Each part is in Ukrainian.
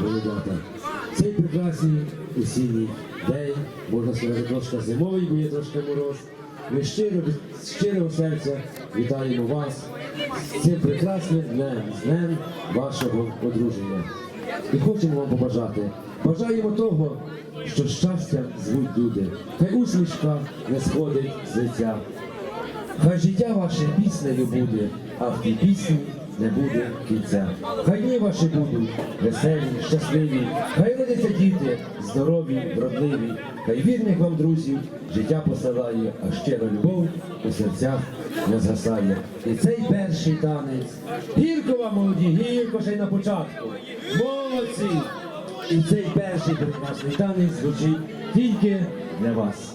молодята. Цей прекрасний осінній день, можна сказати, трошки зимовий, бо є трошки мороз. Ми щиро, щирого серця вітаємо вас з цим прекрасним днем, з днем вашого одруження. І хочемо вам побажати. Бажаємо того, що щастя звуть люди. Хай усмішка не сходить з лиця. Хай життя ваше піснею буде, а в тій пісні не буде кінця. Хай дні ваші будуть веселі, щасливі, хай родяться діти, здорові, вродливі, хай вірних вам друзів життя посилає, а щира любов у серцях не згасає. І цей перший танець. Гірко вам, молоді, гірко ще й на початку. Молодці! І цей перший прекрасний танець звучить тільки для вас.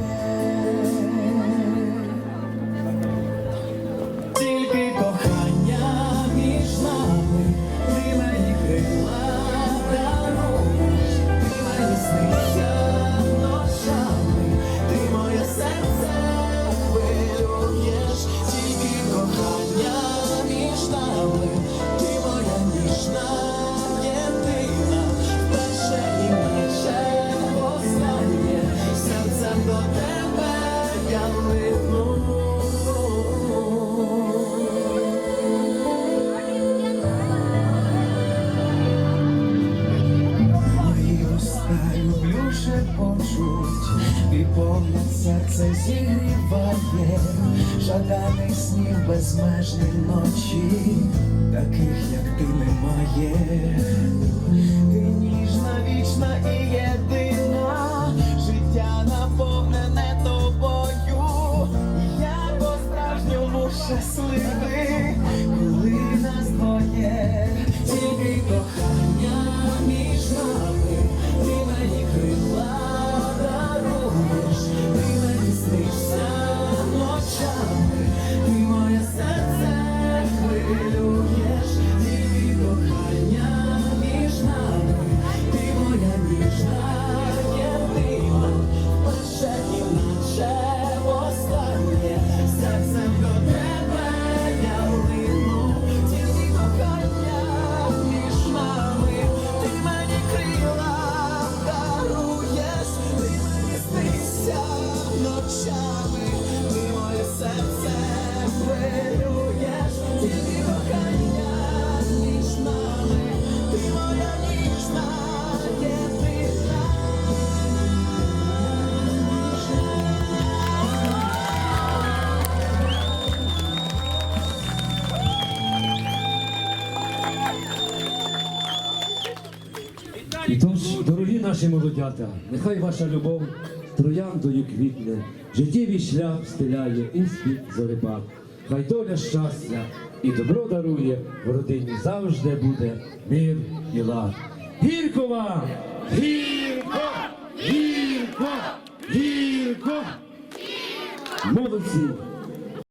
Шепочуть, і повне серце зігріває, жаданих снів безмежні ночі, таких як ти немає. Ти ніжна, вічна і єдина, ночами, ти моє серце хвилюєш, тільки кохання між нами, ти моя ніжна. І тож, дорогі наші молодята, нехай ваша любов трояндою квітне, життєвий шлях стиляє успіх зорибак. Хай доля щастя і добро дарує, в родині завжди буде мир і лад. Гірко вам! Гірко! Гірко! Гірко! Молодці!